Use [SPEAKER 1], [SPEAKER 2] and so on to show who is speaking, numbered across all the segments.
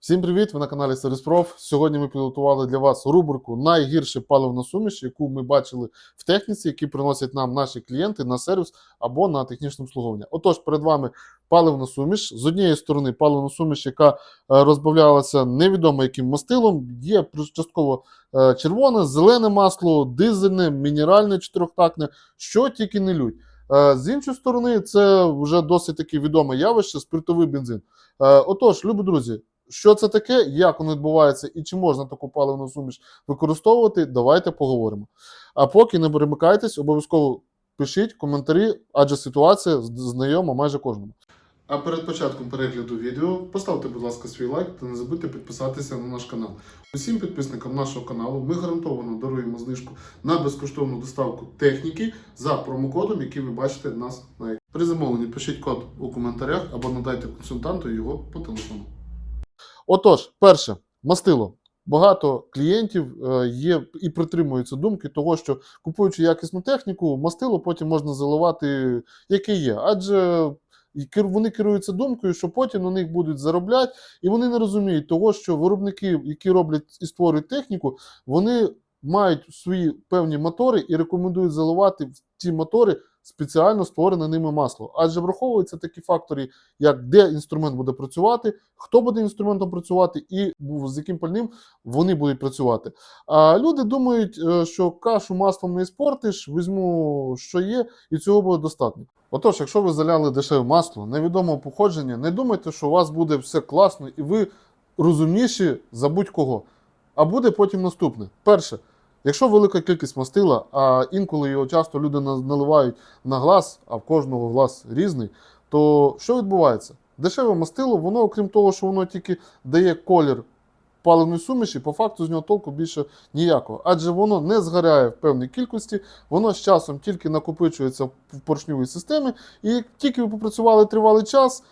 [SPEAKER 1] Всім привіт! Ви на каналі Сервіспроф. Сьогодні ми підготували для вас рубрику Найгірші паливна суміш, яку ми бачили в техніці, які приносять нам наші клієнти на сервіс або на технічне обслуговування. Отож, перед вами паливна суміш. З однієї сторони, паливна суміш, яка е, розбавлялася невідомо яким мастилом. Є частково е, червоне, зелене масло, дизельне, мінеральне чотирьохтактне, що тільки не лють. Е, З іншої сторони, це вже досить таке відоме явище спиртовий бензин. Отож, любі друзі, що це таке, як воно відбувається і чи можна таку паливну суміш використовувати, давайте поговоримо. А поки не перемикайтесь, обов'язково пишіть коментарі, адже ситуація знайома майже кожному. А перед початком перегляду відео поставте, будь ласка, свій лайк та не забудьте підписатися на наш канал. Усім підписникам нашого каналу ми гарантовано даруємо знижку на безкоштовну доставку техніки за промокодом, який ви бачите нас на екрані. При замовленні пишіть код у коментарях або надайте консультанту його по телефону. Отож, перше, мастило. Багато клієнтів е, є і притримуються думки того, що купуючи якісну техніку, мастило потім можна заливати, яке є. Адже вони керуються думкою, що потім на них будуть заробляти, і вони не розуміють того, що виробники, які роблять і створюють техніку, вони мають свої певні мотори і рекомендують заливати в ті мотори спеціально створене ними масло. Адже враховуються такі фактори, як де інструмент буде працювати, хто буде інструментом працювати, і з яким пальним вони будуть працювати. А люди думають, е, що кашу маслом не спортиш, візьму, що є, і цього буде достатньо. Отож, якщо ви заляли дешеве масло, невідомого походження, не думайте, що у вас буде все класно і ви розумніші за будь-кого. А буде потім наступне. Перше, якщо велика кількість мастила, а інколи його часто люди наливають на глаз, а в кожного глаз різний, то що відбувається? Дешеве мастило, воно, окрім того, що воно тільки дає колір паливної суміші, по факту з нього толку більше ніякого. Адже воно не згоряє в певній кількості, воно з часом тільки накопичується в поршньовій системі, і тільки ви попрацювали тривалий час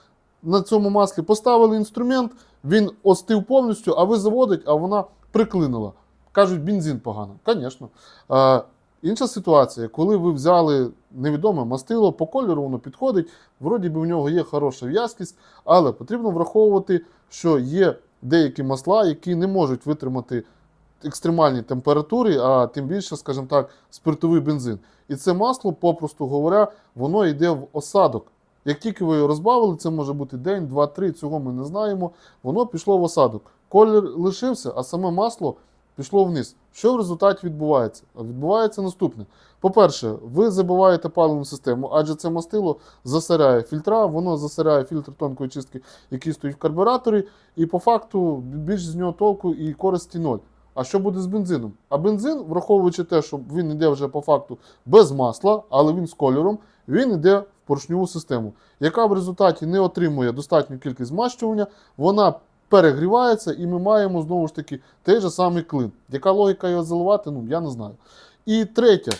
[SPEAKER 1] на цьому маслі, поставили інструмент, він остив повністю, а ви заводить, а вона приклинила. Кажуть, бензин погано. Звісно. Інша ситуація, коли ви взяли невідоме мастило, по кольору воно підходить, вроді би в нього є хороша в'язкість, але потрібно враховувати, що є деякі масла, які не можуть витримати екстремальні температури, а тим більше, скажімо так, спиртовий бензин. І це масло, попросту говоря, воно йде в осадок. Як тільки ви його розбавили, це може бути день, два, три, цього ми не знаємо. Воно пішло в осадок. Колір лишився, а саме масло пішло вниз. Що в результаті відбувається? Відбувається наступне. По-перше, ви забиваєте паливну систему, адже це мастило засоряє фільтра, воно засоряє фільтр тонкої чистки, який стоїть в карбюраторі, і по факту більш з нього толку і користі ноль. А що буде з бензином? А бензин, враховуючи те, що він йде вже по факту без масла, але він з кольором, він йде в поршньову систему, яка в результаті не отримує достатню кількість змащування, вона перегрівається, і ми маємо знову ж таки той же самий клин. Яка логіка його заливати, ну я не знаю. І третє,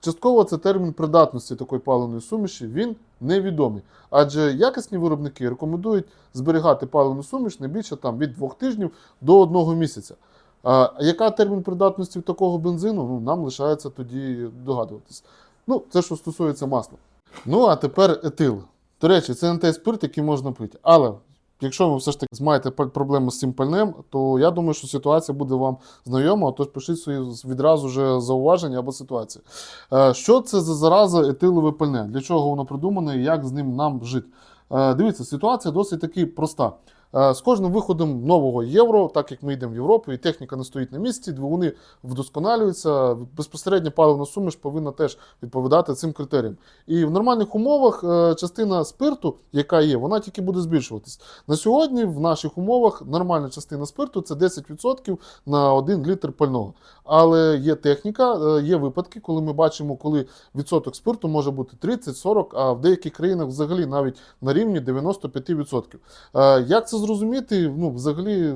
[SPEAKER 1] частково це термін придатності такої паливної суміші, він невідомий. Адже якісні виробники рекомендують зберігати паливну суміш не більше там, від двох тижнів до одного місяця. А яка термін придатності такого бензину? Ну, нам лишається тоді догадуватись. Ну, це що стосується масла. Ну, а тепер етил. До речі, це не той спирт, який можна пити. Але якщо ви все ж таки маєте проблеми з цим пальним, то я думаю, що ситуація буде вам знайома, тож пишіть свої відразу вже зауваження або ситуації. Е, Що це за зараза етилове пальне? Для чого воно придумане і як з ним нам жити? Е, Дивіться, ситуація досить таки проста. Е, З кожним виходом нового євро, так як ми йдемо в Європу, і техніка не стоїть на місці, двигуни вдосконалюються. Безпосередньо паливна суміш повинна теж відповідати цим критеріям. І в нормальних умовах е, частина спирту, яка є, вона тільки буде збільшуватись. На сьогодні в наших умовах нормальна частина спирту це 10% на 1 літр пального. Але є техніка, е, є випадки, коли ми бачимо, коли відсоток спирту може бути 30-40, а в деяких країнах взагалі навіть на рівні 95%. Е, Як це зрозуміти? Ну, взагалі,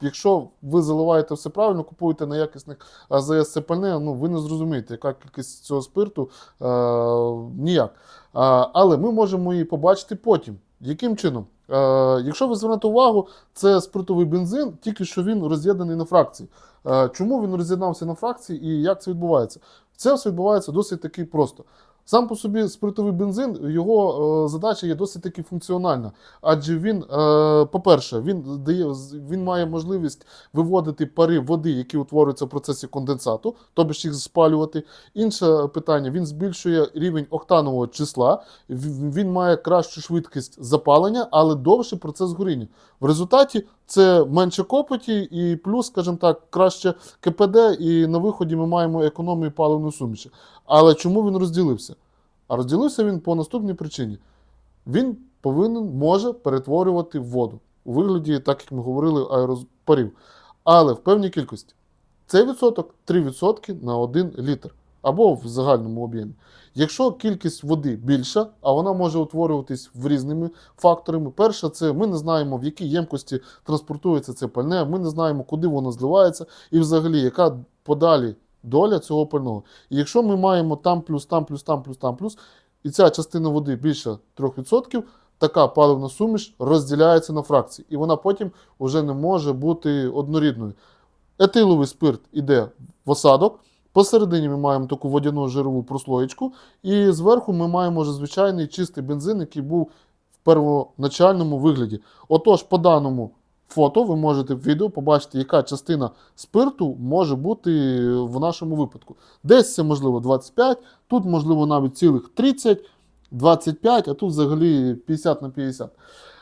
[SPEAKER 1] якщо ви заливаєте все правильно, купуєте на якісних АЗС це пальне, ну ви не зрозумієте, яка кількість цього спирту е, ніяк. А, але ми можемо її побачити потім. Яким чином? Е, якщо ви звернете увагу, це спиртовий бензин, тільки що він роз'єднаний на фракції. Е, чому він роз'єднався на фракції і як це відбувається? Це все відбувається досить таки просто. Сам по собі спиртовий бензин, його е, задача є досить таки функціональна. Адже він, е, по-перше, він дає він має можливість виводити пари води, які утворюються в процесі конденсату, тобто їх спалювати. Інше питання: він збільшує рівень октанового числа, він має кращу швидкість запалення, але довший процес горіння. В результаті це менше копоті і плюс, скажімо так, краще КПД, і на виході ми маємо економію паливної суміші. Але чому він розділився? А розділився він по наступній причині. Він повинен може перетворювати воду у вигляді, так як ми говорили, аероспарів. Але в певній кількості. Цей відсоток 3% на 1 літр або в загальному об'ємі. Якщо кількість води більша, а вона може утворюватись в різними факторами. Перше, це ми не знаємо, в якій ємкості транспортується це пальне, ми не знаємо, куди воно зливається, і взагалі, яка подалі доля цього пального. І якщо ми маємо там плюс, там плюс, там плюс, там плюс, і ця частина води більше 3%, така паливна суміш розділяється на фракції, і вона потім вже не може бути однорідною. Етиловий спирт іде в осадок. Посередині ми маємо таку водяну жирову прослоєчку, і зверху ми маємо вже звичайний чистий бензин, який був в первоначальному вигляді. Отож, по даному фото ви можете в відео побачити, яка частина спирту може бути в нашому випадку. Десь це можливо 25, тут можливо навіть цілих 30, 25, а тут взагалі 50 на 50.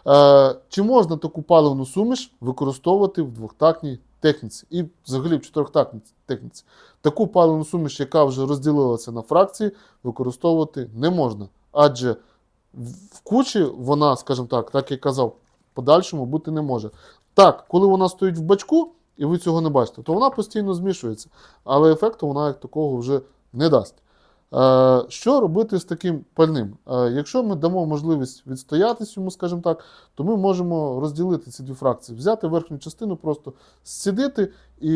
[SPEAKER 1] Е, чи можна таку паливну суміш використовувати в двохтактній техніці і взагалі в чотирьохтактній техніці? Таку паливну суміш, яка вже розділилася на фракції, використовувати не можна. Адже в кучі вона, скажімо так, так як казав, подальшому бути не може. Так, коли вона стоїть в бачку, і ви цього не бачите, то вона постійно змішується, але ефекту вона як такого вже не дасть. Е, Що робити з таким пальним? Е, Якщо ми дамо можливість відстоятись йому, скажімо так, то ми можемо розділити ці дві фракції, взяти верхню частину, просто зцідити і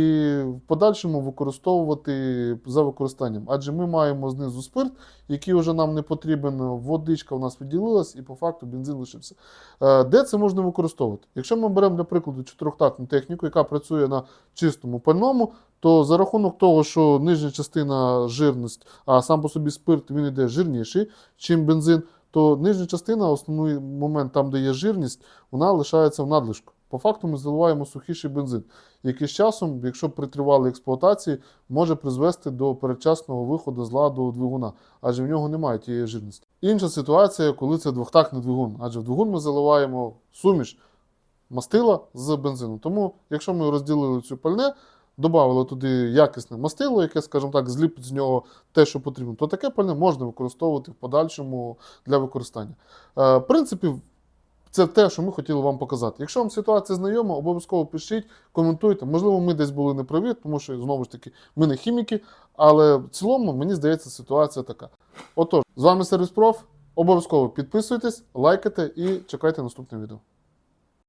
[SPEAKER 1] в подальшому використовувати за використанням. Адже ми маємо знизу спирт, який вже нам не потрібен, водичка у нас відділилась, і по факту бензин лишився. Е, Де це можна використовувати? Якщо ми беремо, для прикладу, чотирьохтактну техніку, яка працює на чистому пальному, то за рахунок того, що нижня частина жирність, а сам по собі спирт він йде жирніший, чим бензин, то нижня частина, основний момент, там, де є жирність, вона лишається в надлишку. По факту ми заливаємо сухіший бензин, який з часом, якщо при тривалій експлуатації, може призвести до передчасного виходу з ладу двигуна, адже в нього немає тієї жирності. Інша ситуація, коли це двохтактний двигун, адже в двигун ми заливаємо суміш мастила з бензином. Тому, якщо ми розділили цю пальне, додали туди якісне мастило, яке, скажімо так, зліпить з нього те, що потрібно, то таке пальне можна використовувати в подальшому для використання. Е, в принципі, це те, що ми хотіли вам показати. Якщо вам ситуація знайома, обов'язково пишіть, коментуйте. Можливо, ми десь були неправі, тому що знову ж таки ми не хіміки, але в цілому мені здається, ситуація така. Отож, з вами Сервіс Проф. Обов'язково підписуйтесь, лайкайте і чекайте наступне відео.